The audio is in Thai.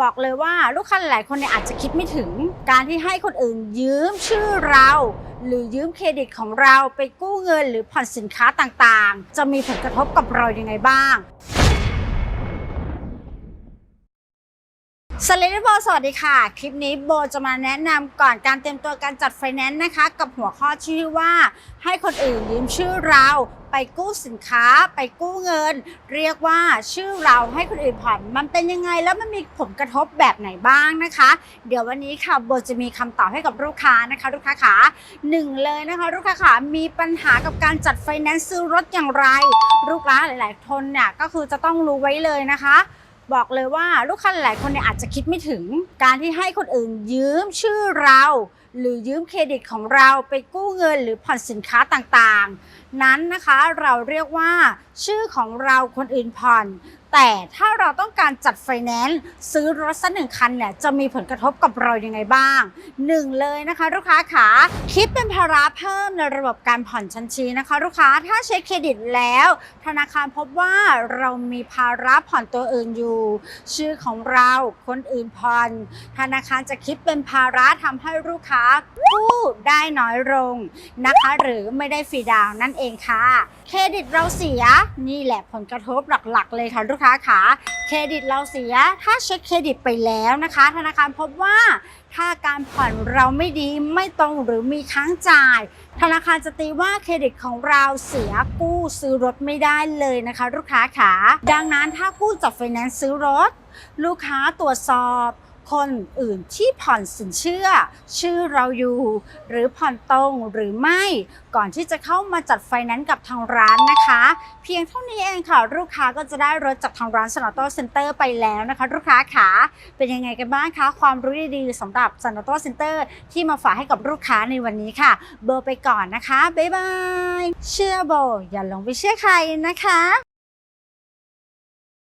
บอกเลยว่าลูกค้าหลายคนเนี่ยอาจจะคิดไม่ถึงการที่ให้คนอื่นยืมชื่อเรา หรือยืมเครดิตของเราไปกู้เงินหรือผ่อนสินค้าต่างๆ จะมีผลกระทบกับเรายังไงบ้าง สเลดโบสวัสดีค่ะ คลิปนี้โบจะมาแนะนำก่อนการเตรียมตัวการจัดไฟแนนซ์นะคะ กับหัวข้อชื่อว่าให้คนอื่นยืมชื่อเราไปกู้สินค้าไปกู้เงิน เรียกว่าชื่อเราให้คนอื่นผ่อนมันเป็นยังไงแล้วมันมีผลกระทบแบบไหนบ้างนะคะ เดี๋ยววันนี้ค่ะโบจะมีคำตอบให้กับลูกค้านะคะลูกค้าขาหนึ่งเลยนะคะ ลูกค้าขามีปัญหากับการจัดไฟแนนซ์ซื้อรถอย่างไร ลูกค้าหลาย ๆ คนเนี่ยก็คือจะต้องรู้ไว้เลยนะคะ บอกเลยว่าลูกค้าหลายคนเนี่ยอาจจะคิดไม่ถึงการที่ให้คนอื่นยืมชื่อเรา หรือยืมเครดิตของเราไปกู้เงินหรือผ่อนสินค้าต่างๆ นั้นนะคะเราเรียกว่า ชื่อของเราคนอื่นผ่อน แต่ถ้าเราต้องการจัดไฟแนนซ์ซื้อรถสักหนึ่งคันเนี่ยจะมีผลกระทบกับเรายังไงบ้างหนึ่งเลยนะคะ ลูกค้าขาคิดเป็นภาระเพิ่มในระบบการผ่อนชันชีนะคะ ลูกค้าถ้าเช็คเครดิตแล้ว ธนาคารพบว่าเรามีภาระผ่อนตัวอื่นอยู่ ชื่อของเราคนอื่นผ่อน ธนาคารจะคิดเป็นภาระทำให้ลูกค้ากู้ได้น้อยลงนะคะ หรือไม่ได้ฟรีดาวน์นั่นเองค่ะ เครดิตเราเสียนี่แหละผลกระทบหลักๆ เลยค่ะลูกค้าขาเครดิตเราเสีย ถ้าเช็คเครดิตไปแล้วนะคะ ธนาคารพบว่าถ้าการผ่อนเราไม่ดีไม่ตรงหรือมีค้างจ่าย ธนาคารจะตีว่าเครดิตของเราเสียกู้ซื้อรถไม่ได้เลยนะคะ ลูกค้าขาดังนั้นถ้ากู้จากไฟแนนซ์ซื้อรถ ลูกค้าตรวจสอบ คนอื่นที่ผ่อนสินเชื่อ ชื่อเราอยู่ หรือผ่อนตรงหรือไม่ ก่อนที่จะเข้ามาจัดไฟแนนซ์กับทางร้านนะคะ เพียงเท่านี้เองค่ะ ลูกค้าก็จะได้รถจากทางร้านสนอโต้เซ็นเตอร์ไปแล้วนะคะ ลูกค้าขาเป็นยังไงกันบ้างคะ ความรู้ดีๆสำหรับสนอโต้เซ็นเตอร์ที่มาฝากให้กับลูกค้าในวันนี้ค่ะ เบอร์ไปก่อนนะคะบ๊ายบายเชื่อโบอย่าหลงไปเชื่อใครนะคะ